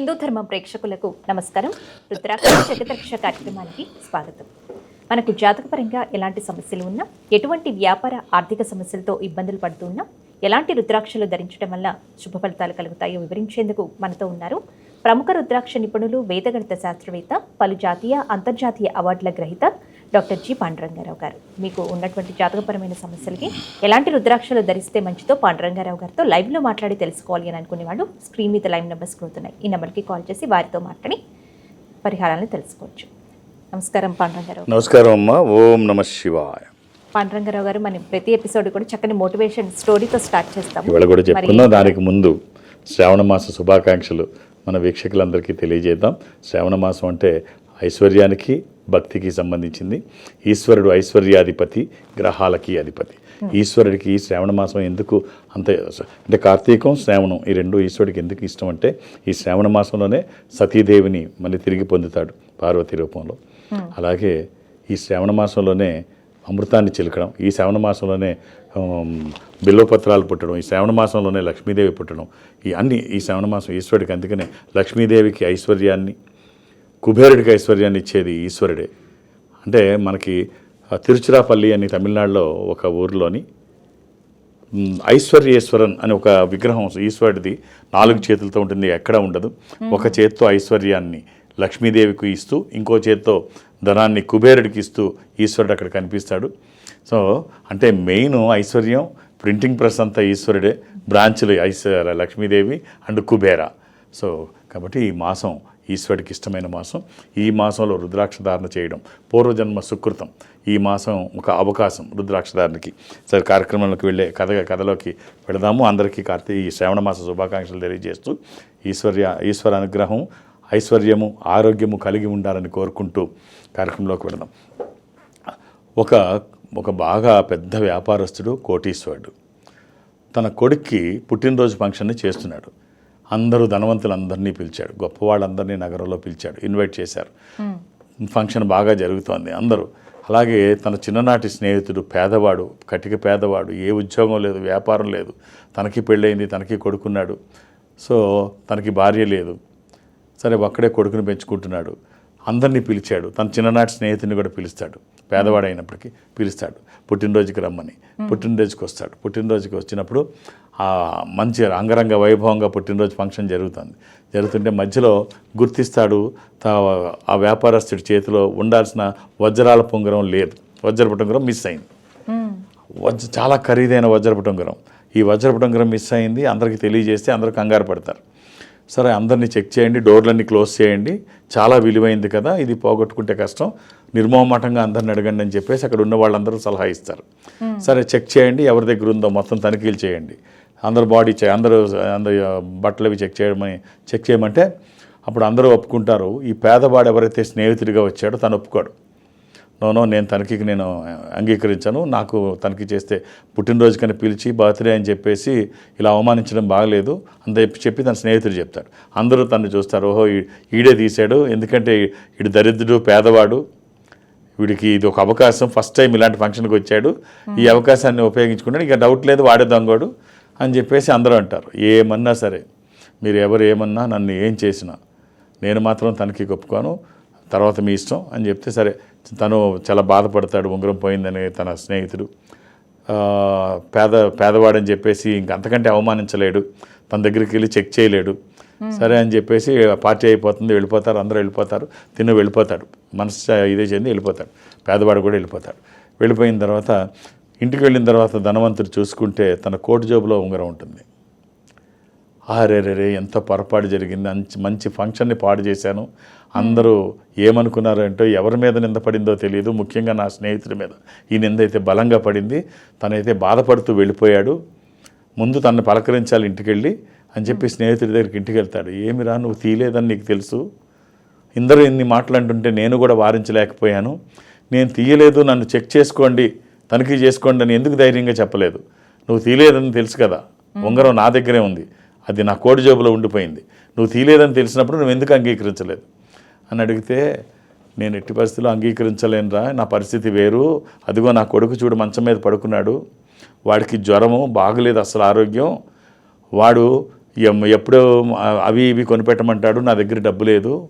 హిందూ ధర్మం ప్రేక్షకులకు నమస్కారం. రుద్రాక్ష జగదక్ష కార్యక్రమానికి స్వాగతం. మనకు జాతకపరంగా ఎలాంటి సమస్యలు ఉన్నా ఎటువంటి వ్యాపార ఆర్థిక సమస్యలతో ఇబ్బందులు పడుతున్నా ఎలాంటి రుద్రాక్షలు ధరించడం వల్ల శుభ ఫలితాలు కలుగుతాయో వివరించేందుకు మనతో ఉన్నారు ప్రముఖ రుద్రాక్ష నిపుణులు వేదగణిత శాస్త్రవేత్త పలు జాతీయ అంతర్జాతీయ అవార్డుల గ్రహీత డాక్టర్ జి పాండురంగారావు గారు. మీకు ఉన్నటువంటి జాతకపరమైన సమస్యలకి ఎలాంటి రుద్రాక్షలు ధరిస్తే మంచిదో పాండురంగారావు గారితో లైవ్లో మాట్లాడి తెలుసుకోవాలి అని అనుకునేవాళ్ళు స్క్రీన్ మీద లైవ్ నెంబర్స్ అవుతున్నాయి ఈ నెంబర్కి కాల్ చేసి వారితో మాట్లాడి పరిహారాలను తెలుసుకోవచ్చు. నమస్కారం పాండురంగారావు నమస్కారం అమ్మా. ఓం నమ శివాయ. పాండురంగారావు గారు మనం ప్రతి ఎపిసోడ్ కూడా చక్కని మోటివేషన్ స్టోరీతో స్టార్ట్ చేస్తాం ఇవాళ కూడా చెప్పుకుందాం. దానికి ముందు శ్రావణ మాస శుభాకాంక్షలు మన వీక్షకులందరికీ తెలియజేద్దాం. శ్రావణ మాసం అంటే ఐశ్వర్యానికి భక్తికి సంబంధించింది. ఈశ్వరుడు ఐశ్వర్యాధిపతి గ్రహాలకి అధిపతి. ఈశ్వరుడికి ఈ శ్రావణ మాసం ఎందుకు అంత అంటే కార్తీకం శ్రావణం ఈ రెండు ఈశ్వరుడికి ఎందుకు ఇష్టం అంటే ఈ శ్రావణ మాసంలోనే సతీదేవిని మళ్ళీ తిరిగి పొందుతాడు పార్వతి రూపంలో. అలాగే ఈ శ్రావణ మాసంలోనే అమృతాన్ని చిలకడం ఈ శ్రావణ మాసంలోనే బిల్వపత్రాలు పుట్టడం ఈ శ్రావణ మాసంలోనే లక్ష్మీదేవి పుట్టడం ఈ అన్ని ఈ శ్రావణ మాసం ఈశ్వరుడికి. అందుకనే లక్ష్మీదేవికి ఐశ్వర్యాన్ని కుబేరుడికి ఐశ్వర్యాన్ని ఇచ్చేది ఈశ్వరుడే. అంటే మనకి తిరుచిరాపల్లి అని తమిళనాడులో ఒక ఊరిలోని ఐశ్వర్యేశ్వరన్ అని ఒక విగ్రహం ఈశ్వరుడిది నాలుగు చేతులతో ఉంటుంది ఎక్కడ ఉండదు. ఒక చేత్తో ఐశ్వర్యాన్ని లక్ష్మీదేవికి ఇస్తూ ఇంకో చేత్తో ధనాన్ని కుబేరుడికి ఇస్తూ ఈశ్వరుడు అక్కడ కనిపిస్తాడు. సో అంటే మెయిన్ ఐశ్వర్యం ప్రింటింగ్ ప్రెస్ అంతా ఈశ్వరుడే బ్రాంచ్లు ఐశ్వర్య లక్ష్మీదేవి అండ్ కుబేర. సో కాబట్టి ఈ మాసం ఈశ్వరుడికి ఇష్టమైన మాసం. ఈ మాసంలో రుద్రాక్ష ధారణ చేయడం పూర్వజన్మ సుకృతం. ఈ మాసం ఒక అవకాశం రుద్రాక్ష ధారణకి సరే కార్యక్రమంలోకి వెళ్ళే కథ కథలోకి పెడదాము అందరికీ కార్తీ ఈ శ్రావణ మాస శుభాకాంక్షలు తెలియజేస్తూ ఈశ్వర్య ఈశ్వర అనుగ్రహం ఐశ్వర్యము ఆరోగ్యము కలిగి ఉండాలని కోరుకుంటూ కార్యక్రమంలోకి వెళదాం. ఒక ఒక బాగా పెద్ద వ్యాపారస్తుడు కోటీశ్వరుడు. తన కొడుక్కి పుట్టినరోజు ఫంక్షన్ని చేస్తున్నాడు. అందరూ ధనవంతులందరినీ పిలిచాడు. గొప్ప వాళ్ళందరినీ నగరంలో పిలిచాడు. ఇన్వైట్ చేశారు. ఫంక్షన్ బాగా జరుగుతోంది. అందరూ అలాగే తన చిన్ననాటి స్నేహితుడు పేదవాడు కటిక పేదవాడు ఏ ఉద్యోగం లేదు వ్యాపారం లేదు. తనకి పెళ్ళయింది తనకి కొడుకున్నాడు. సో తనకి భార్య లేదు. సరే ఒక్కడే కొడుకుని పెంచుకుంటున్నాడు. అందరినీ పిలిచాడు. తన చిన్ననాటి స్నేహితుని కూడా పిలుస్తాడు. పేదవాడు అయినప్పటికీ పిలుస్తాడు. పుట్టినరోజుకి రమ్మని. పుట్టినరోజుకి వస్తాడు. పుట్టినరోజుకి వచ్చినప్పుడు ఆ మంచి అంగరంగ వైభవంగా పుట్టినరోజు ఫంక్షన్ జరుగుతుంది. జరుగుతుంటే మధ్యలో గుర్తిస్తాడు. తా ఆ వ్యాపారస్తుడి చేతిలో ఉండాల్సిన వజ్రాల పొంగరం లేదు. వజ్రపు టొంగరం మిస్ అయింది. వజ్ర చాలా ఖరీదైన వజ్రపు టొంగరం ఈ వజ్రపు టొంగరం మిస్ అయింది. అందరికీ తెలియజేస్తే అందరూ కంగారు పడతారు. సరే అందరినీ చెక్ చేయండి. డోర్లన్నీ క్లోజ్ చేయండి. చాలా విలువైంది కదా. ఇది పోగొట్టుకుంటే కష్టం. నిర్మోహమాటంగా అందరిని అడగండి అని చెప్పేసి అక్కడ ఉన్న వాళ్ళందరూ సలహా ఇస్తారు. సరే చెక్ చేయండి ఎవరి దగ్గర ఉందో మొత్తం తనిఖీలు చేయండి. అందరు బాడీ చే అందరూ అందరు బట్టలు అవి చెక్ చేయమని చెక్ చేయమంటే అప్పుడు అందరూ ఒప్పుకుంటారు. ఈ పేదవాడు ఎవరైతే స్నేహితుడిగా వచ్చాడో తను ఒప్పుకోడు. నోనో నేను తనిఖీకి నేను అంగీకరించాను. నాకు తనిఖీ చేస్తే పుట్టినరోజుకని పిలిచి బర్త్డే అని చెప్పేసి ఇలా అవమానించడం బాగలేదు. అంత చెప్పి చెప్పి తన స్నేహితుడు చెప్తాడు. అందరూ తను చూస్తారు. ఓహో ఈ- ఈడే తీశాడు. ఎందుకంటే ఈడు దరిద్రుడు పేదవాడు. వీడికి ఇది ఒక అవకాశం. ఫస్ట్ టైం ఇలాంటి ఫంక్షన్కి వచ్చాడు. ఈ అవకాశాన్ని ఉపయోగించుకున్నాడు. ఇక డౌట్ లేదు వాడే దొంగోడు అని చెప్పేసి అందరూ అంటారు. ఏమన్నా సరే మీరు ఎవరు ఏమన్నా నన్ను ఏం చేసినా నేను మాత్రం తనకి ఒప్పుకోను. తర్వాత మీ ఇష్టం అని చెప్తే సరే తను చాలా బాధపడతాడు ఉంగరం పోయిందని తన స్నేహితుడు. పేద పేదవాడని చెప్పేసి ఇంక అంతకంటే అవమానించలేడు. తన దగ్గరికి వెళ్ళి చెక్ చేయలేడు. సరే అని చెప్పేసి పార్టీ అయిపోతుంది వెళ్ళిపోతారు అందరూ వెళ్ళిపోతారు తిను వెళ్ళిపోతాడు మనసు ఇదే చెంది వెళ్ళిపోతాడు పేదవాడు కూడా వెళ్ళిపోతాడు. వెళ్ళిపోయిన తర్వాత ఇంటికి వెళ్ళిన తర్వాత ధనవంతుడు చూసుకుంటే తన కోటు జోబులో ఉంగరం ఉంటుంది. అరే రే ఎంత పొరపాటు జరిగింది మంచి మంచి ఫంక్షన్ని పాడు చేశాను. అందరూ ఏమనుకున్నారో ఏంటో ఎవరి మీద నింద పడిందో తెలియదు. ముఖ్యంగా నా స్నేహితుడి మీద. ఈ నింద అయితే బలంగా పడింది. తనైతే బాధపడుతూ వెళ్ళిపోయాడు. ముందు తనని పలకరించాలి ఇంటికి వెళ్ళి అని చెప్పి స్నేహితుడి దగ్గరికి ఇంటికి వెళ్తాడు ఏమిరా నువ్వు తీయలేదని నీకు తెలుసు. ఇందరూ ఇన్ని మాట్లాడుతుంటే నేను కూడా వారించలేకపోయాను. నేను తీయలేదు నన్ను చెక్ చేసుకోండి తనిఖీ చేసుకోండి అని ఎందుకు ధైర్యంగా చెప్పలేదు. నువ్వు తీయలేదని తెలుసు కదా. ఉంగరం నా దగ్గరే ఉంది. అది నా కోడి జేబులో ఉండిపోయింది. నువ్వు తీయలేదని తెలిసినప్పుడు నువ్వు ఎందుకు అంగీకరించలేదు? అని అడిగితే నేను ఎట్టి పరిస్థితుల్లో అంగీకరించలేనురా నా పరిస్థితి వేరు. అదిగో నా కొడుకు చూడు మంచం మీద పడుకున్నాడు. వాడికి జ్వరము బాగలేదు అసలు ఆరోగ్యం. వాడు ఎప్పుడో అవి ఇవి కొనిపెట్టమంటాడు నా దగ్గర డబ్బు లేదు.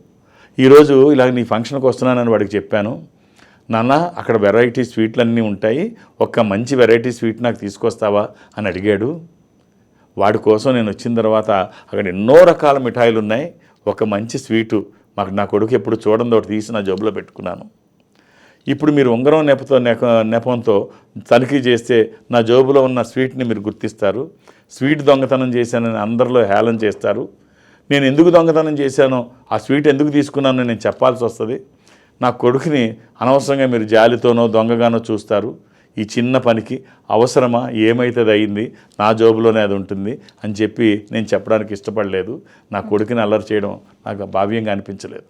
ఈరోజు ఇలా నీ ఫంక్షన్కి వస్తున్నానని వాడికి చెప్పాను. నాన్న అక్కడ వెరైటీ స్వీట్లు అన్నీ ఉంటాయి. ఒక్క మంచి వెరైటీ స్వీట్ నాకు తీసుకొస్తావా అని అడిగాడు. వాడి కోసం నేను వచ్చిన తర్వాత అక్కడ ఎన్నో రకాల మిఠాయిలు ఉన్నాయి ఒక మంచి స్వీటు. మాకు నా కొడుకు ఎప్పుడు చూడండి ఒకటి తీసి నా జబ్బులో పెట్టుకున్నాను. ఇప్పుడు మీరు ఉంగరం నెపతో నెప నెపంతో తనిఖీ చేస్తే నా జోబులో ఉన్న స్వీట్ని మీరు గుర్తిస్తారు. స్వీట్ దొంగతనం చేశానని అందరిలో హేళన చేస్తారు. నేను ఎందుకు దొంగతనం చేశానో ఆ స్వీట్ ఎందుకు తీసుకున్నానో నేను చెప్పాల్సి వస్తుంది. నా కొడుకుని అనవసరంగా మీరు జాలితోనో దొంగగానో చూస్తారు. ఈ చిన్న పనికి అవసరమా? ఏమైతుంది అయింది నా జాబులోనే అది ఉంటుంది అని చెప్పి నేను చెప్పడానికి ఇష్టపడలేదు. నా కొడుకుని అల్లరి చేయడం నాకు భావ్యంగా అనిపించలేదు.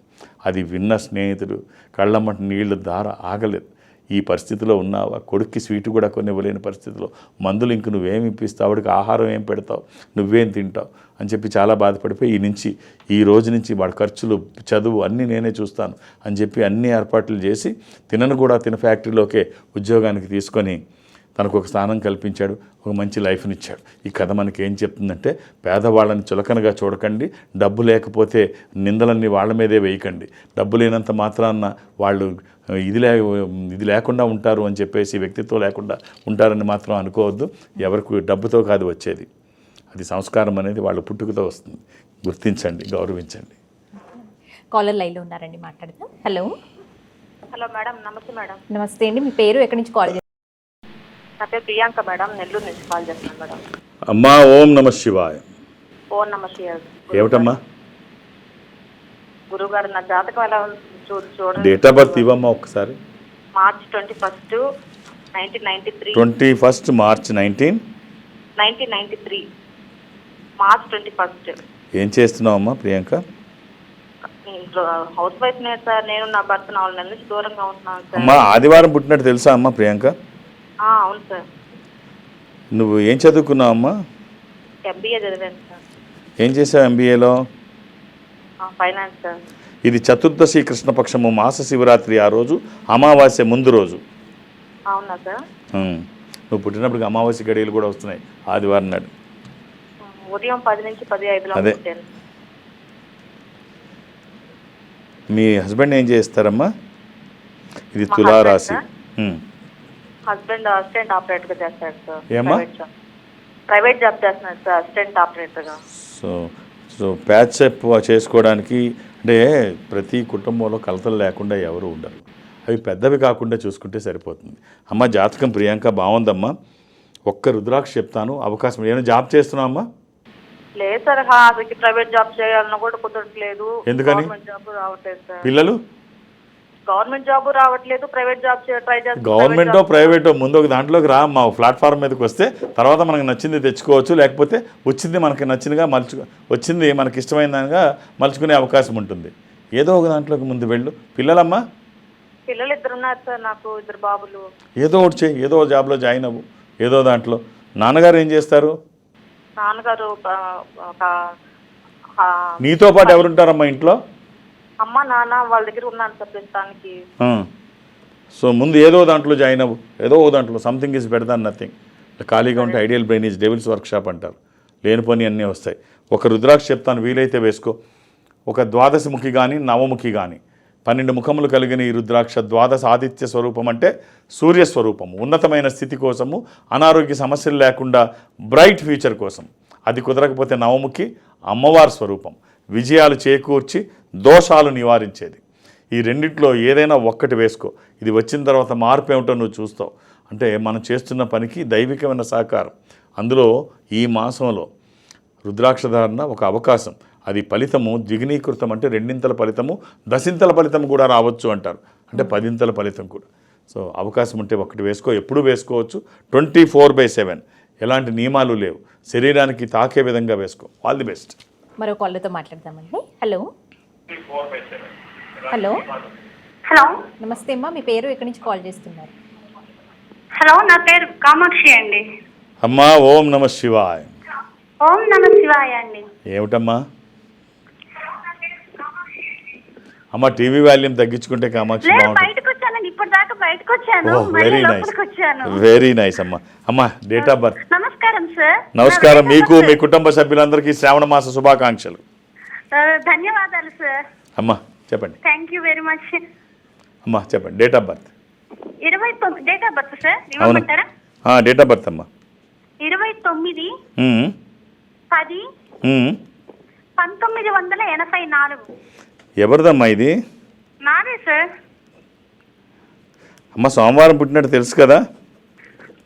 అది విన్న స్నేహితుడు కళ్ళమ్మటి నీళ్ళు దార ఆగలేదు. ఈ పరిస్థితిలో ఉన్నావా? కొడుక్కి స్వీట్ కూడా కొన్ని ఇవ్వలేని పరిస్థితిలో. మందులు ఇంక నువ్వేం ఇప్పిస్తావు? ఆవిడకి ఆహారం ఏం పెడతావు? నువ్వేం తింటావు? అని చెప్పి చాలా బాధపడిపోయి ఈ నుంచి ఈ రోజు నుంచి వాడి ఖర్చులు చదువు అన్నీ నేనే చూస్తాను అని చెప్పి అన్ని ఏర్పాట్లు చేసి తినను కూడా తిన ఫ్యాక్టరీలోకే ఉద్యోగానికి తీసుకొని తనకు ఒక స్థానం కల్పించాడు ఒక మంచి లైఫ్ని ఇచ్చాడు ఈ కథ మనకి ఏం చెప్తుందంటే పేదవాళ్ళని చులకనగా చూడకండి డబ్బు లేకపోతే నిందలన్నీ వాళ్ళ మీదే వేయకండి. డబ్బు లేనంత మాత్రాన వాళ్ళు ఇది లే ఇది లేకుండా ఉంటారు అని చెప్పేసి వ్యక్తిత్వం లేకుండా ఉంటారని మాత్రం అనుకోవద్దు. ఎవరికి డబ్బుతో కాదు వచ్చేది. అది సంస్కారం అనేది వాళ్ళ పుట్టుకతో వస్తుంది. గుర్తించండి గౌరవించండి. కాలర్ లైన్లో ఉన్నారండి మాట్లాడదాం. హలో. హలో మేడం నమస్తే మేడం. నమస్తే అండి మీ పేరు ఎక్కడి నుంచి కాల్ పేరు ప్రియాంక మేడం నెల్లూరు నుంచి కాల్ చేస్తున్నాను మేడం. అమ్మా ఓం నమ శివాయ. ఓ నమస్తే ఏమిటమ్మా? గురుగారు నా జాతకం ఎలా చూడండి. డేట్ ఆఫ్ బర్త్ ఇవ్వమ్మా ఒక్కసారి. March twenty first nineteen ninety three twenty first March nineteen. Nineteen ninety three March twenty first. ఏం చేస్తున్నావమ్మా ప్రియాంక? హౌస్ వైఫ్ నేను సార్ నేను నా భర్త నాలుగు నెలల నుంచి దూరంగా ఉంటున్నాను సార్. అమ్మా ఆదివారం పుట్టినట్టు తెలుసా అమ్మా ప్రియాంక? అవును సార్. నువ్వు ఏం చదువుకున్నావు అమ్మా? ఎంబీఏ చదివాను సార్. ఏం చేసావు ఎంబీఏలో ఫైనాన్స్ సార్. ఇది చతుర్దశి కృష్ణపక్షము మాస శివరాత్రి ఆ రోజు అమావాస్య ముందు రోజు. అవునా సార్. నువ్వు పుట్టినప్పటికి అమావాస్య గడియలు కూడా వస్తున్నాయి ఆదివారం నాడు. ఉదయం పది నుంచి పది ఐదులో అదే. మీ హస్బెండ్ ఏం చేస్తారమ్మా? ఇది తులారాశి. హస్బెండ్ అసిస్టెంట్ ఆపరేటర్గా చేస్తాడు సార్. ఏమ్మా? Private job. ప్రైవేట్ జాబ్ చేస్తున్నాడు సార్ అసిస్టెంట్ ఆపరేటర్గా. సో సో ప్యాచప్ చేసుకోవడానికి అంటే ప్రతి కుటుంబంలో కలతలు లేకుండా ఎవరు ఉండరు. అవి పెద్దవి కాకుండా చూసుకుంటే సరిపోతుంది. అమ్మ జాతకం ప్రియాంక బాగుందమ్మా. ఒక్క రుద్రాక్ష చెప్తాను అవకాశం ఏమైనా జాబ్ చేస్తున్నావు అమ్మా? లేదు సార్ ప్రైవేట్ జాబ్ చేయాలన్నా కూడా కుదరట్లేదు. ఎందుకని? గవర్నమెంట్ జాబ్ రావట్లేదు సార్. పిల్లలు? గవర్నమెంట్ జాబ్ రావట్లేదు ప్రైవేట్ జాబ్ ట్రై చేస్తాను గవర్నమెంటో ప్రైవేటో ముందు ఒక దాంట్లోకి రా మా ప్లాట్ఫామ్ మీదకి వస్తే తర్వాత మనకు నచ్చింది తెచ్చుకోవచ్చు లేకపోతే వచ్చింది మనకి నచ్చినగా మలుచు వచ్చింది మనకి ఇష్టమైన దానిగా మలుచుకునే అవకాశం ఉంటుంది. ఏదో ఒక దాంట్లోకి ముందు వెళ్ళు. పిల్లలమ్మా? పిల్లలు ఇద్దరు ఉన్నారు సార్ నాకు ఇద్దరు బాబులు. ఏదో ఒకటి చేయి ఏదో జాబ్లో జాయిన్ అవ్వు. ఏదో దాంట్లో. నాన్నగారు ఏం చేస్తారు? నాన్నగారు ఆ, ఒక ఆ, నీతో పాటు ఎవరుంటారమ్మా ఇంట్లో? అమ్మ నాన్న వాళ్ళ దగ్గర ఉన్నాను సార్ ప్రస్తుతానికి. సో ముందు ఏదో దాంట్లో జాయిన్ అవ్వు. ఏదో ఓ దాంట్లో. Something is better than nothing ఖాళీగా ఉంటే idle brain is devil's workshop అంటారు. లేనిపోని అన్నీ వస్తాయి. ఒక రుద్రాక్ష చెప్తాను వీలైతే వేసుకో. ఒక ద్వాదశముఖి కానీ నవముఖి కానీ పన్నెండు ముఖములు కలిగిన ఈ రుద్రాక్ష ద్వాదశ ఆదిత్య స్వరూపం అంటే సూర్య స్వరూపము. ఉన్నతమైన స్థితి కోసము అనారోగ్య సమస్యలు లేకుండా బ్రైట్ ఫ్యూచర్ కోసం. అది కుదరకపోతే నవముఖి అమ్మవారి స్వరూపం. విజయాలు చేకూర్చి దోషాలు నివారించేది. ఈ రెండిట్లో ఏదైనా ఒక్కటి వేసుకో. ఇది వచ్చిన తర్వాత మార్పు ఏమిటో నువ్వు చూస్తావు. అంటే మనం చేస్తున్న పనికి దైవికమైన సహకారం. అందులో ఈ మాసంలో రుద్రాక్ష ధారణ ఒక అవకాశం. అది ఫలితము ద్విగుణీకృతం అంటే రెండింతల ఫలితము దశింతల ఫలితం కూడా రావచ్చు అంటారు. అంటే పదింతల ఫలితం కూడా. సో అవకాశం ఉంటే ఒకటి వేసుకో. ఎప్పుడు వేసుకోవచ్చు. Twenty four by seven. ఎలాంటి నియమాలు లేవు. శరీరానికి తాకే విధంగా వేసుకో. All the best. మరో కాళ్ళతో మాట్లాడదామండి. హలో. హలో. హలో. నమస్తే అమ్మా మీ పేరు ఎక్కడి నుంచి కాల్ చేస్తున్నారు? హలో నా పేరు కామాక్షి అండి. అమ్మా ఓం నమ శివాయ్. ఓం నమ శివాయ అండి. ఏమిటమ్మా? అమ్మ టీవీ వాల్యూమ్ తగ్గించుకుంటే కామాక్షి బాగుంటుంది. బయటకు వచ్చానండి ఇప్పుడు దాకా బయటకు వచ్చాను ఓ మళ్ళీ వెరీ నైస్ వెరీ నైస్ అమ్మా. అమ్మా డేట్ ఆఫ్ బర్త్ నమస్కారం సార్. నమస్కారం మీకు మీ కుటుంబ సభ్యులందరికీ శ్రావణ మాస శుభాకాంక్షలు. ధన్యవాదాలు సార్ అమ్మా చెప్పండి. థ్యాంక్ యూ వెరీ మచ్ అమ్మా చెప్పండి. డేట్ ఆఫ్ బర్త్ ఇరవై తొమ్మిది డేట్ ఆఫ్ బర్త్ సార్ ఇవ్వమంటారా? డేట్ ఆఫ్ బర్త్ అమ్మా. ఇరవై తొమ్మిది పది. పంతొమ్మిది వందల ఎనభై నాలుగు. ఎవరిదమ్మా ఇది? నాదే సార్ అమ్మ సోమవారం పుట్టినట్టు తెలుసు కదా?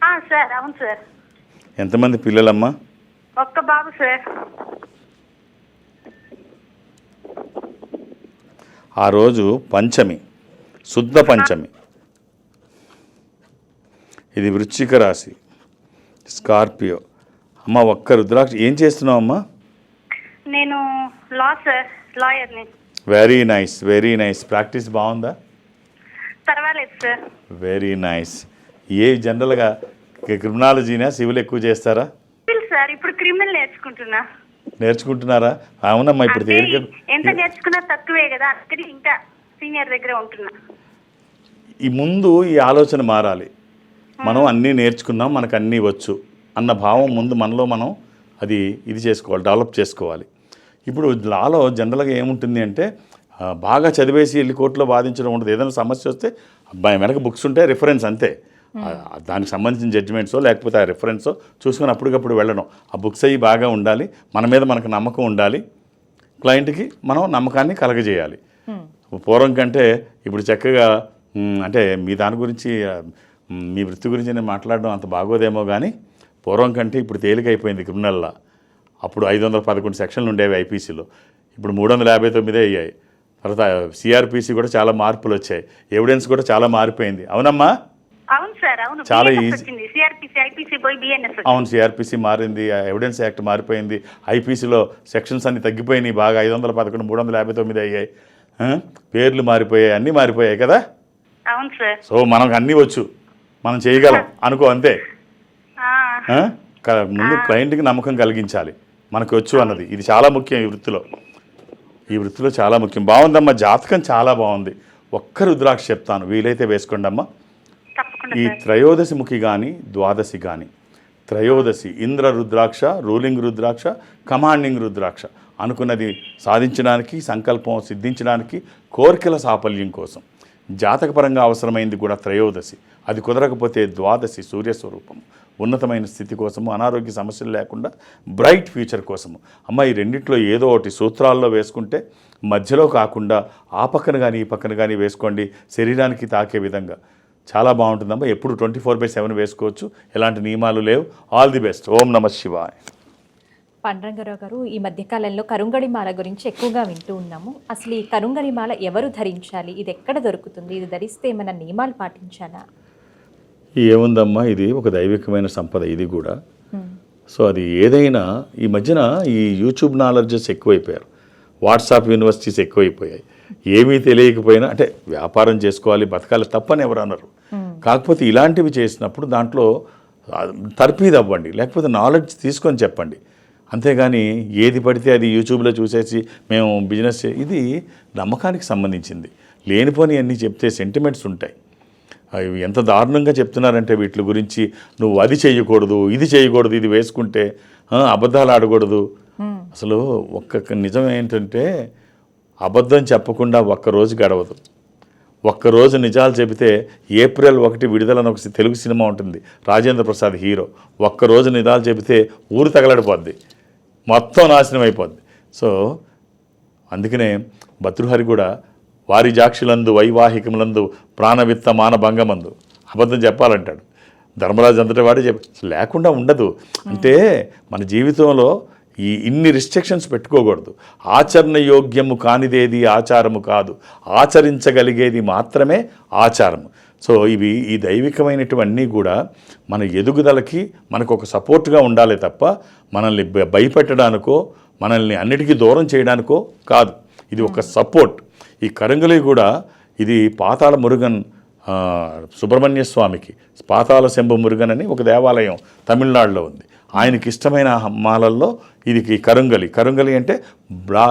ఆ, సార్ అవును సార్ ఎంతమంది పిల్లలమ్మా? ఒక్క బాబు సార్ ఆ రోజు పంచమి శుద్ధ పంచమి. ఇది వృశ్చిక రాశి స్కార్పియో. అమ్మ ఒక్క రుద్రాక్ష ఏం చేస్తున్నావు అమ్మా? నేను లా సార్ లాయర్ని very nice very nice practice బాగుందా? పర్వాలేదు సార్ వెరీ నైస్ ఏ జనరల్గా క్రిమినాలజీనా సివిల్ ఎక్కువ చేస్తారా? సార్ ఇప్పుడు క్రిమినల్ నేర్చుకుంటున్నా. నేర్చుకుంటున్నారా? అవునమ్మా ఇప్పుడు తేలిక ఎంత నేర్చుకున్నా తక్కువే కదా అందుకని ఇంకా సీనియర్ దగ్గర ఉంటున్నా. ఈ ముందు ఈ ఆలోచన మారాలి. మనం అన్నీ నేర్చుకున్నాం మనకు అన్నీ వచ్చు అన్న భావం ముందు మనలో మనం అది ఇది చేసుకోవాలి డెవలప్ చేసుకోవాలి. ఇప్పుడు లాలో జనరల్గా ఏముంటుంది అంటే బాగా చదివేసి వెళ్ళి కోర్టులో వాదించడం ఉండదు. ఏదైనా సమస్య వస్తే అబ్బాయి వెనక బుక్స్ ఉంటే రిఫరెన్స్ అంతే. దానికి సంబంధించిన జడ్జిమెంట్సో లేకపోతే ఆ రిఫరెన్సో చూసుకొని అప్పటికప్పుడు వెళ్ళడం ఆ బుక్స్ అయ్యి బాగా ఉండాలి మన మీద మనకు నమ్మకం ఉండాలి క్లయింట్కి మనం నమ్మకాన్ని కలగజేయాలి. పూర్వం కంటే ఇప్పుడు చక్కగా అంటే మీ దాని గురించి మీ వృత్తి గురించి నేను మాట్లాడడం అంత బాగోదేమో కానీ పూర్వం కంటే ఇప్పుడు తేలికైపోయింది క్రిమినల్లా అప్పుడు ఐదు వందల పదకొండు సెక్షన్లు ఉండేవి ఐపీసీలో. ఇప్పుడు మూడు వందల యాభై తొమ్మిదే అయ్యాయి. తర్వాత సిఆర్పిసి కూడా చాలా మార్పులు వచ్చాయి ఎవిడెన్స్ కూడా చాలా మారిపోయింది. అవునమ్మా? అవును సార్ అవును. చాలా సిఆర్పిసి ఐపీసీ పోయి బిఎన్ఎస్ అవును సిఆర్పిసి మారింది. ఎవిడెన్స్ యాక్ట్ మారిపోయింది. ఐపీసీలో సెక్షన్స్ అన్ని తగ్గిపోయినాయి బాగా. ఐదు వందల పదకొండు మూడు వందల యాభై తొమ్మిది అయ్యాయి? పేర్లు మారిపోయాయి అన్నీ మారిపోయాయి కదా? అవును సార్. సో మనకు అన్నీ వచ్చు. మనం చేయగలం. అనుకో అంతే. ముందు క్లయింట్కి నమ్మకం కలిగించాలి. మనకు వచ్చు అన్నది. ఇది చాలా ముఖ్యం ఈ వృత్తిలో. ఈ వృత్తిలో చాలా ముఖ్యం. బాగుందమ్మా. జాతకం చాలా బాగుంది. ఒక్క రుద్రాక్ష చెప్తాను. వీలైతే వేసుకోండి అమ్మా ఈ త్రయోదశి ముఖి కానీ ద్వాదశి కానీ త్రయోదశి ఇంద్ర రుద్రాక్ష రూలింగ్ రుద్రాక్ష కమాండింగ్ రుద్రాక్ష అనుకున్నది సాధించడానికి సంకల్పం సిద్ధించడానికి కోరికల సాఫల్యం కోసం. జాతకపరంగా అవసరమైంది కూడా త్రయోదశి. అది కుదరకపోతే ద్వాదశి సూర్యస్వరూపం. ఉన్నతమైన స్థితి కోసము అనారోగ్య సమస్యలు లేకుండా బ్రైట్ ఫ్యూచర్ కోసము. అమ్మ ఈ రెండిట్లో ఏదో ఒకటి సూత్రాల్లో వేసుకుంటే మధ్యలో కాకుండా ఆ పక్కన కానీ ఈ పక్కన కానీ వేసుకోండి. శరీరానికి తాకే విధంగా. చాలా బాగుంటుందమ్మా. ఎప్పుడు ట్వంటీ ఫోర్ బై సెవెన్ వేసుకోవచ్చు. ఎలాంటి నియమాలు లేవు. ఆల్ ది బెస్ట్ ఓం నమ శివాయ్. పాండురంగారావు గారు ఈ మధ్యకాలంలో కరుంగడి మాల గురించి ఎక్కువగా వింటూ ఉన్నాము. అసలు ఈ కరుంగడి మాల ఎవరు ధరించాలి? ఇది ఎక్కడ దొరుకుతుంది? ఇది ధరిస్తే ఏమైనా నియమాలు పాటించాలా? ఏముందమ్మా ఇది ఒక దైవికమైన సంపద ఇది కూడా. సో అది ఏదైనా ఈ మధ్యన ఈ యూట్యూబ్ నాలెడ్జెస్ ఎక్కువైపోయారు. వాట్సాప్ యూనివర్సిటీస్ ఎక్కువైపోయాయి. ఏమీ తెలియకపోయినా అంటే వ్యాపారం చేసుకోవాలి బతకాలి తప్పని ఎవరు అన్నారు కాకపోతే ఇలాంటివి చేసినప్పుడు దాంట్లో ఆ, తర్ఫీదు అవ్వండి లేకపోతే నాలెడ్జ్ తీసుకొని చెప్పండి. అంతేగాని ఏది పడితే అది యూట్యూబ్లో చూసేసి మేము బిజినెస్ ఇది నమ్మకానికి సంబంధించింది. లేనిపోని అన్నీ చెప్తే సెంటిమెంట్స్ ఉంటాయి. అవి ఎంత దారుణంగా చెప్తున్నారంటే వీటి గురించి నువ్వు అది చేయకూడదు ఇది చేయకూడదు ఇది వేసుకుంటే అబద్ధాలు ఆడకూడదు. అసలు ఒక్క నిజం ఏంటంటే అబద్ధం చెప్పకుండా ఒక్కరోజు గడవదు. ఒక్కరోజు నిజాలు చెబితే ఏప్రిల్ ఒకటి విడుదలని ఒక తెలుగు సినిమా ఉంటుంది. రాజేంద్ర ప్రసాద్ హీరో. ఒక్కరోజు నిజాలు చెబితే ఊరు తగలడిపోద్ది. మొత్తం నాశనం అయిపోద్ది. సో అందుకనే భతృహరి కూడా వారి జాక్షులందు వైవాహికములందు ప్రాణవిత్త మానభంగమందు అబద్ధం చెప్పాలంటాడు. ధర్మరాజు అంతటి వాడే చెప్ప లేకుండా ఉండదు. అంటే మన జీవితంలో ఈ ఇన్ని రిస్ట్రిక్షన్స్ పెట్టుకోకూడదు. ఆచరణ యోగ్యము కానిదేది ఆచారము కాదు. ఆచరించగలిగేది మాత్రమే ఆచారము. సో ఇవి ఈ దైవికమైనటువన్నీ కూడా మన ఎదుగుదలకి మనకు ఒక సపోర్ట్గా ఉండాలి తప్ప మనల్ని భయపెట్టడానికో మనల్ని అన్నిటికీ దూరం చేయడానికో కాదు. ఇది ఒక సపోర్ట్. ఈ కరంగలి కూడా ఇది పాతాళ మురుగన్ సుబ్రహ్మణ్య స్వామికి. పాతాళ శంభు మురుగన్ అని ఒక దేవాలయం తమిళనాడులో ఉంది. ఆయనకి ఇష్టమైన మాలల్లో ఇది కరుంగలి. కరుంగలి అంటే బ్లా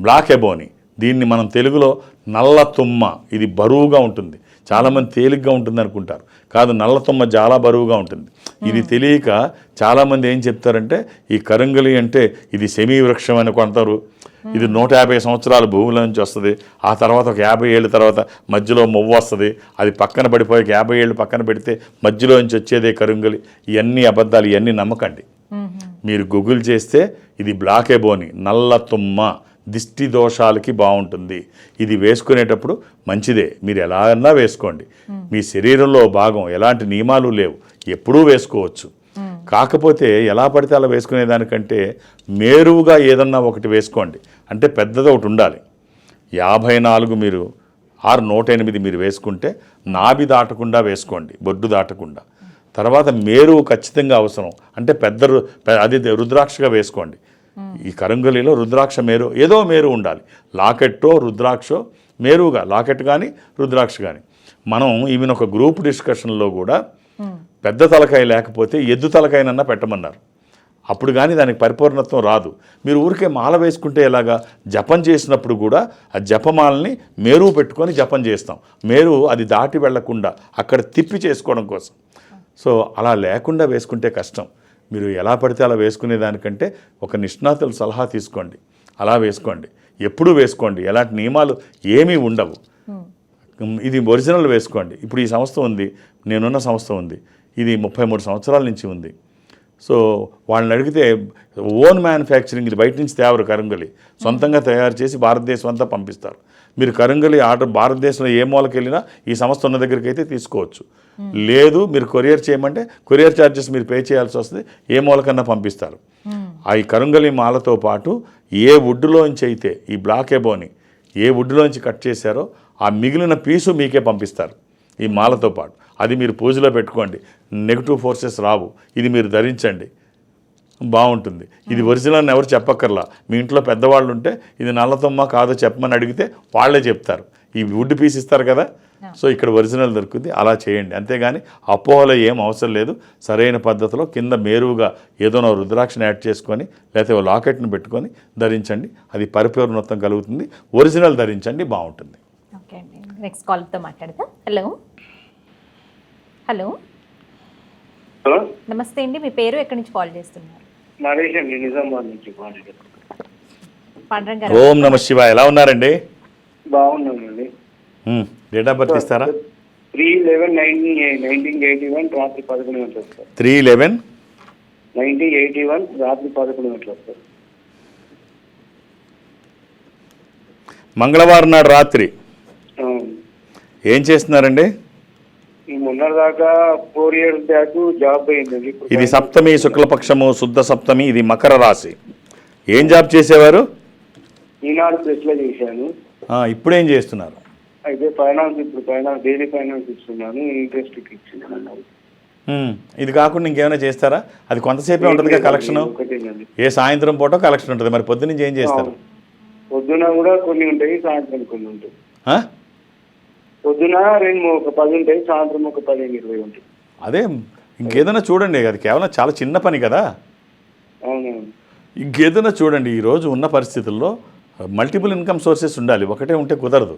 బ్లాక్ ఎబోని దీన్ని మనం తెలుగులో నల్ల తుమ్మ ఇది బరువుగా ఉంటుంది. చాలామంది తేలిగ్గా ఉంటుంది అనుకుంటారు. కాదు నల్ల తుమ్మ చాలా బరువుగా ఉంటుంది. ఇది తెలియక చాలామంది ఏం చెప్తారంటే ఈ కరంగలి అంటే ఇది సెమీ వృక్షం అని కొంటారు ఇది నూట యాభై సంవత్సరాలు భూమిలో నుంచి వస్తుంది. ఆ తర్వాత ఒక యాభై ఏళ్ళ తర్వాత మధ్యలో మొవ్వు వస్తుంది. అది పక్కన పడిపోయి యాభై ఏళ్ళు పక్కన పెడితే మధ్యలో నుంచి వచ్చేదే కరుంగలి. ఇవన్నీ అబద్ధాలు ఇవన్నీ నమ్మకండి. మీరు గూగుల్ చేస్తే ఇది బ్లాకెబోని నల్ల తుమ్మ దిష్టి దోషాలకి బాగుంటుంది. ఇది వేసుకునేటప్పుడు మంచిదే. మీరు ఎలా అన్నా వేసుకోండి. మీ శరీరంలో భాగం ఎలాంటి నియమాలు లేవు. ఎప్పుడూ వేసుకోవచ్చు. కాకపోతే ఎలా పడితే అలా వేసుకునే దానికంటే మేరువుగా ఏదన్నా ఒకటి వేసుకోండి. అంటే పెద్దది ఒకటి ఉండాలి. యాభై నాలుగు మీరు ఆరు నూట ఎనిమిది మీరు వేసుకుంటే నాభి దాటకుండా వేసుకోండి బొడ్డు దాటకుండా. తర్వాత మేరు ఖచ్చితంగా అవసరం. అంటే పెద్ద రు- అది రుద్రాక్షగా వేసుకోండి. ఈ కరంగలిలో రుద్రాక్ష మేరు ఏదో మేరు ఉండాలి. లాకెట్టో రుద్రాక్షో మేరుగా లాకెట్ కానీ రుద్రాక్ష కానీ మనం ఈమెను ఒక గ్రూప్ డిస్కషన్లో కూడా పెద్ద తలకాయ లేకపోతే ఎద్దు తలకాయనన్నా పెట్టమన్నారు. అప్పుడు కానీ దానికి పరిపూర్ణత్వం రాదు. మీరు ఊరికే మాల వేసుకుంటే ఎలాగా? జపం చేసినప్పుడు కూడా ఆ జపమాలని మేరు పెట్టుకొని జపం చేస్తాం. మేరు అది దాటి వెళ్ళకుండా అక్కడ తిప్పి చేసుకోవడం కోసం. సో అలా లేకుండా వేసుకుంటే కష్టం. మీరు ఎలా పడితే అలా వేసుకునే దానికంటే ఒక నిష్ణాతుల సలహా తీసుకోండి. అలా వేసుకోండి. ఎప్పుడూ వేసుకోండి. ఎలాంటి నియమాలు ఏమీ ఉండవు. ఇది ఒరిజినల్ వేసుకోండి. ఇప్పుడు ఈ సంస్థ ఉంది నేనున్న సంస్థ ఉంది ఇది ముప్పై మూడు సంవత్సరాల నుంచి ఉంది. సో వాళ్ళని అడిగితే ఓన్ మ్యానుఫ్యాక్చరింగ్ ఇది బయట నుంచి తేవరు కరంగలి. సొంతంగా తయారు చేసి భారతదేశం అంతా పంపిస్తారు. మీరు కరంగలి ఆర్డర్ భారతదేశంలో ఏ మూలకి వెళ్ళినా ఈ సంస్థ ఉన్న దగ్గరికి అయితే తీసుకోవచ్చు. లేదు మీరు కొరియర్ చేయమంటే కొరియర్ ఛార్జెస్ మీరు పే చేయాల్సి వస్తుంది ఏ మూలకన్నా పంపిస్తారు. ఆ ఈ కరంగలి మాలతో పాటు ఏ వుడ్లోంచి అయితే ఈ బ్లాక్ ఎబోని ఏ వుడ్లోంచి కట్ చేశారో ఆ మిగిలిన పీసు మీకే పంపిస్తారు. ఈ మాలతో పాటు. అది మీరు పూజలో పెట్టుకోండి. నెగిటివ్ ఫోర్సెస్ రావు. ఇది మీరు ధరించండి. బాగుంటుంది. ఇది ఒరిజినల్ అని ఎవరు చెప్పక్కర్లా. మీ ఇంట్లో పెద్దవాళ్ళు ఉంటే ఇది నల్లతమ్మ కాదో చెప్పమని అడిగితే వాళ్ళే చెప్తారు. ఈ వుడ్ పీస్ ఇస్తారు కదా? సో ఇక్కడ ఒరిజినల్ దొరుకుతుంది. అలా చేయండి. అంతేగాని అపోహలో ఏం అవసరం లేదు. సరైన పద్ధతిలో కింద మేరువుగా ఏదోనో రుద్రాక్షని యాడ్ చేసుకొని లేకపోతే ఓ లాకెట్ని పెట్టుకొని ధరించండి. అది పరిపూర్ణత్వం కలుగుతుంది. ఒరిజినల్ ధరించండి. బాగుంటుంది. నెక్స్ట్ కాల్తో మాట్లాడదాం. హలో హలో హలో నమస్తే అండి మీ పేరు ఎక్కడి నుంచి కాల్ చేస్తున్నారు? నరేష్ అండి నిజామాబాద్ నుంచి మాట్లాడారు పాండ్రం గారు ఓం నమ శివ ఎలా ఉన్నారండి? బాగున్నానండి. డేట్ ఆఫ్ బర్త్ ఇస్తారా? Three eleven nineteen nineteen eighty one రాత్రి పదకొండు గంటలకు sir. Three eleven? Nineteen eighty one రాత్రి పదకొండు గంటలకు సార్. మంగళవారం నాడు రాత్రి. ఏం చేస్తున్నారండి? ఈ మొన్నటిదాకా ఫోర్ ఇయర్స్ బ్యాక్ జాబ్ అయిందండి ఇది సప్తమి శుక్లపక్షము శుద్ధ సప్తమి ఇది మకర రాశి. ఏం జాబ్ చేసేవారు? ఈనాడు ప్రెస్లో చేశాను. ఆ, ఇప్పుడేం చేస్తున్నారు? అయితే ఫైనాన్స్ ఇప్పుడు ఫైనాన్స్ డైలీ ఫైనాన్స్ ఇస్తున్నాను ఇంట్రెస్ట్ ఇది కాకుండా ఇంకేమైనా చేస్తారా? అది కొంతసేపే ఉంటుందిగా కలెక్షన్. ఏ సాయంత్రం పూట కలెక్షన్ ఉంటుంది మరి పొద్దు నుంచి ఏం చేస్తారు? పొద్దున కూడా కొన్ని ఉంటాయి సాయంత్రం కొన్ని ఉంటాయి. ఆ? పొద్దున రెండు ఒక పది ఉంటాయి సాయంత్రం ఒక పదిహేను ఇరవై ఉంటాయి. అదే ఇంకేదైనా చూడండి అది కేవలం చాలా చిన్న పని కదా. అవునవును. ఇంకేదైనా చూడండి ఈరోజు ఉన్న పరిస్థితుల్లో మల్టిపుల్ ఇన్కమ్ సోర్సెస్ ఉండాలి ఒకటే ఉంటే కుదరదు.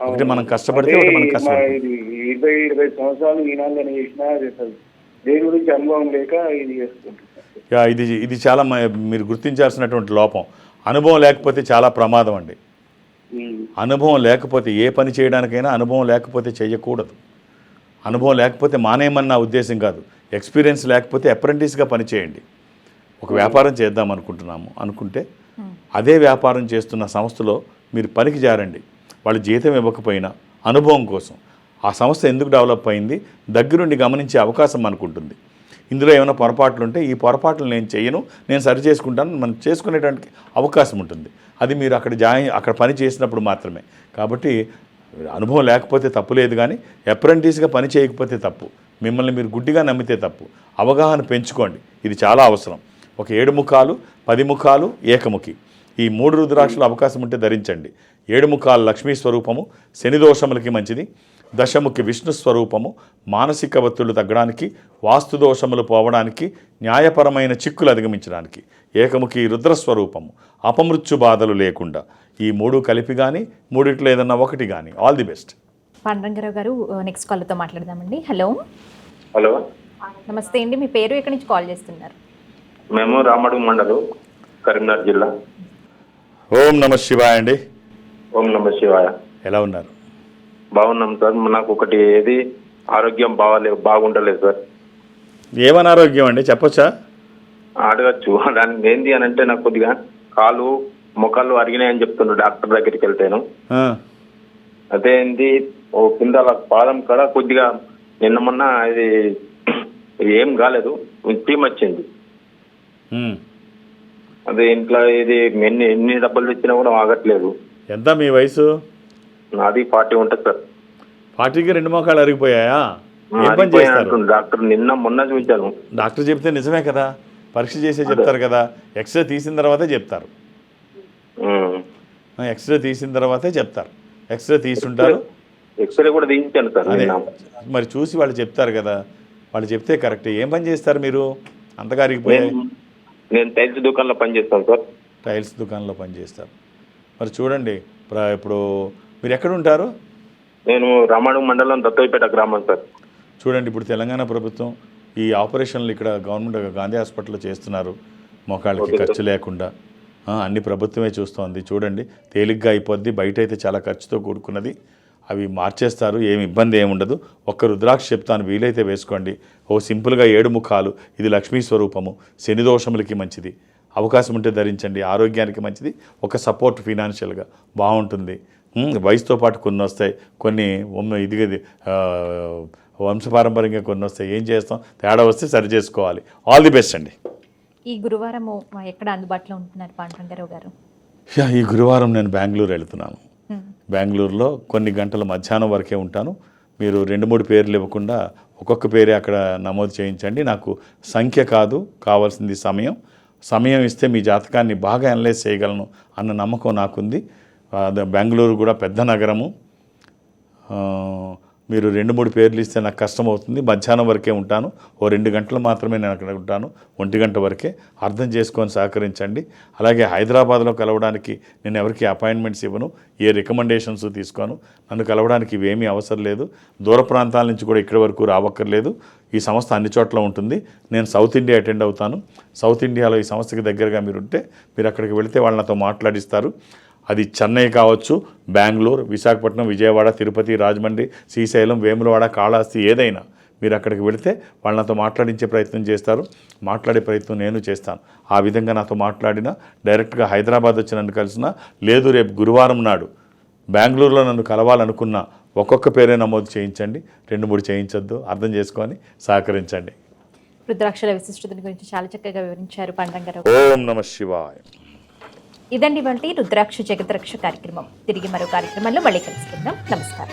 ఒకటి మనం కష్టపడితే ఒకటి మనం కష్టపడి ఇరవై ఇరవై సంవత్సరాలు చేసినా దేని గురించి అనుభవం లేక ఇది ఇది ఇది చాలా మీరు గుర్తించాల్సినటువంటి లోపం. అనుభవం లేకపోతే చాలా ప్రమాదం అండి. అనుభవం లేకపోతే ఏ పని చేయడానికైనా అనుభవం లేకపోతే చేయకూడదు. అనుభవం లేకపోతే మానేయమన్న ఉద్దేశం కాదు. ఎక్స్పీరియన్స్ లేకపోతే అప్రెంటిస్గా పని చేయండి. ఒక వ్యాపారం చేద్దాం అనుకుంటున్నాము. అనుకుంటే అదే వ్యాపారం చేస్తున్న సంస్థలో మీరు పనికి జారండి. వాళ్ళు జీతం ఇవ్వకపోయినా అనుభవం కోసం. ఆ సంస్థ ఎందుకు డెవలప్ అయింది? దగ్గరుండి గమనించే అవకాశం మనకుంటుంది. ఇందులో ఏమైనా పొరపాట్లు ఉంటే ఈ పొరపాట్లు నేను చేయను నేను సరి చేసుకుంటాను మనం చేసుకునేటువంటి అవకాశం ఉంటుంది. అది మీరు అక్కడ జాయిన్ అక్కడ పని చేసినప్పుడు మాత్రమే. కాబట్టి అనుభవం లేకపోతే తప్పు లేదు కానీ అప్రెంటిస్గా పని చేయకపోతే తప్పు. మిమ్మల్ని మీరు గుడ్డిగా నమ్మితే తప్పు. అవగాహన పెంచుకోండి. ఇది చాలా అవసరం. ఒక ఏడు ముఖాలు పది ముఖాలు ఏకముఖి. ఈ మూడు రుద్రాక్షలు అవకాశం ఉంటే ధరించండి. ఏడు ముఖాలు లక్ష్మీ స్వరూపము శని దోషములకి మంచిది. దశముఖి విష్ణు స్వరూపము మానసిక ఒత్తిళ్ళు తగ్గడానికి వాస్తు దోషములు పోవడానికి న్యాయపరమైన చిక్కులు అధిగమించడానికి. ఏకముఖి రుద్రస్వరూపము. అపమృత్యు బాధలు లేకుండా. ఈ మూడు కలిపి కానీ మూడిట్లో ఏదన్నా ఒకటి కానీ ఆల్ ది బెస్ట్ పాండురంగారావు గారు నెక్స్ట్ కాల్తో మాట్లాడదామండి. హలో హలో నమస్తే అండి. మీ పేరు ఎక్కడి నుంచి కాల్ చేస్తున్నారు? మేము రామడుగు మండలు కరీంనగర్ జిల్లా. ఓం నమ శివాయ అండి. ఓం నమ శివాయ. ఎలా ఉన్నారు? బాగున్నాం సార్. నాకు ఒకటి ఏది ఆరోగ్యం బాగాలే బాగుండలేదు సార్. ఏమని ఆరోగ్యం అండి? చెప్పొచ్చా? అడగచ్చు. దాన్ని ఏంది అని అంటే నాకు కొద్దిగా కాలు ముఖాలు అరిగినాయని చెప్తుండ్రు డాక్టర్ దగ్గరికి వెళ్తాను. అదే ఏంది? ఓ కింద పాదం కాడ కొద్దిగా నిన్న మొన్న ఇది ఏం కాలేదు. టీం వచ్చింది. అదే ఇంట్లో ఇది ఎన్ని ఎన్ని డబ్బులు తెచ్చినా కూడా ఆగట్లేదు. ఎంత మీ వయసు? నాది ఫార్టీ ఉంటుంది సార్. పార్టీకి రెండు మోకాలు అరిగిపోయాయా? ఏం పని చేస్తారు? డాక్టర్ నిన్న మొన్న చూశాను డాక్టర్ చెప్తే నిజమే కదా? పరీక్ష చేసే చెప్తారు కదా? ఎక్స్రే తీసిన తర్వాతే చెప్తారు. ఎక్స్రే తీసిన తర్వాతే చెప్తారు. ఎక్స్రే తీసుంటారు. ఎక్స్రే కూడా తీయించాను సార్ మరి చూసి వాళ్ళు చెప్తారు కదా? వాళ్ళు చెప్తే కరెక్ట్. ఏం పని చేస్తారు మీరు? అంతగా అరిగిపోయాయి. నేను టైల్స్ దుకాణంలో పనిచేస్తాను సార్. టైల్స్ దుకాణంలో పనిచేస్తారు మరి చూడండి ఇప్పుడు మీరు ఎక్కడ ఉంటారు నేను రామాడు మండలం దత్తోయిపేట గ్రామం సార్. చూడండి ఇప్పుడు తెలంగాణ ప్రభుత్వం ఈ ఆపరేషన్లు ఇక్కడ గవర్నమెంట్ గాంధీ హాస్పిటల్లో చేస్తున్నారు. మోకాళ్ళకి. ఖర్చు లేకుండా. అన్ని ప్రభుత్వమే చూస్తోంది. చూడండి తేలిగ్గా అయిపోద్ది. బయట అయితే చాలా ఖర్చుతో కూడుకున్నది. అవి మార్చేస్తారు ఏమి ఇబ్బంది ఏమి ఉండదు. ఒక్క రుద్రాక్ష చెప్తాను వీలైతే వేసుకోండి. ఓ సింపుల్గా ఏడు ముఖాలు ఇది లక్ష్మీ స్వరూపము. శని దోషములకి మంచిది. అవకాశం ఉంటే ధరించండి ఆరోగ్యానికి మంచిది. ఒక సపోర్ట్ ఫినాన్షియల్గా. బాగుంటుంది. వయసుతో పాటు కొన్ని వస్తాయి. కొన్ని ఉమ్మ- ఇది ఇది, ఆ, వంశపారంపర్యంగా కొన్ని వస్తాయి. ఏం చేస్తాం? తేడా వస్తే సరి చేసుకోవాలి. ఆల్ ది బెస్ట్ అండి. ఈ గురువారం ఎక్కడ అందుబాటులో ఉంటున్నారు పాండురంగారావు గారు? యా, ఈ గురువారం నేను బెంగళూరు వెళుతున్నాను. బెంగళూరులో కొన్ని గంటల మధ్యాహ్నం వరకే ఉంటాను. మీరు రెండు మూడు పేర్లు ఇవ్వకుండా ఒక్కొక్క పేరే అక్కడ నమోదు చేయించండి. నాకు సంఖ్య కాదు కావాల్సింది సమయం. సమయం ఇస్తే మీ జాతకాన్ని బాగా అనలైజ్ చేయగలను అన్న నమ్మకం నాకుంది. బెంగళూరు కూడా పెద్ద నగరము. మీరు రెండు మూడు పేర్లు ఇస్తే నాకు కష్టం అవుతుంది మధ్యాహ్నం వరకే ఉంటాను. ఓ రెండు గంటలు మాత్రమే నేను అక్కడ ఉంటాను. ఒంటి గంట వరకే. అర్థం చేసుకొని సహకరించండి. అలాగే హైదరాబాద్లో కలవడానికి నేను ఎవరికి అపాయింట్మెంట్స్ ఇవ్వను. ఏ రికమెండేషన్స్ తీసుకోను. నన్ను కలవడానికి ఇవేమీ అవసరం లేదు. దూర ప్రాంతాల నుంచి కూడా ఇక్కడి వరకు రావక్కర్లేదు. ఈ సంస్థ అన్ని చోట్ల ఉంటుంది. నేను సౌత్ ఇండియా అటెండ్ అవుతాను. సౌత్ ఇండియాలో ఈ సంస్థకి దగ్గరగా మీరు ఉంటే మీరు అక్కడికి వెళితే వాళ్ళు నాతో మాట్లాడిస్తారు. అది చెన్నై కావచ్చు బెంగళూరు విశాఖపట్నం విజయవాడ తిరుపతి రాజమండ్రి శ్రీశైలం వేములవాడ కాళహస్తి ఏదైనా మీరు అక్కడికి వెళితే వాళ్ళు నాతో మాట్లాడించే ప్రయత్నం చేస్తారు మాట్లాడే ప్రయత్నం నేను చేస్తాను. ఆ విధంగా నాతో మాట్లాడినా డైరెక్ట్గా హైదరాబాద్ వచ్చి నన్ను కలిసినా లేదు రేపు గురువారం నాడు బెంగళూరులో నన్ను కలవాలనుకున్న ఒక్కొక్క పేరే నమోదు చేయించండి రెండు మూడు చేయించొద్దు అర్థం చేసుకొని సహకరించండి. రుద్రాక్షల విశిష్టతని గురించి చాలా చక్కగా వివరించారు పాండురంగారావు ఓం నమ శివాయ. ఇదండి వంటి రుద్రాక్ష జగద్రక్ష కార్యక్రమం. తిరిగి మరో కార్యక్రమంలో మళ్ళీ కలుసుకుందాం. నమస్కారం.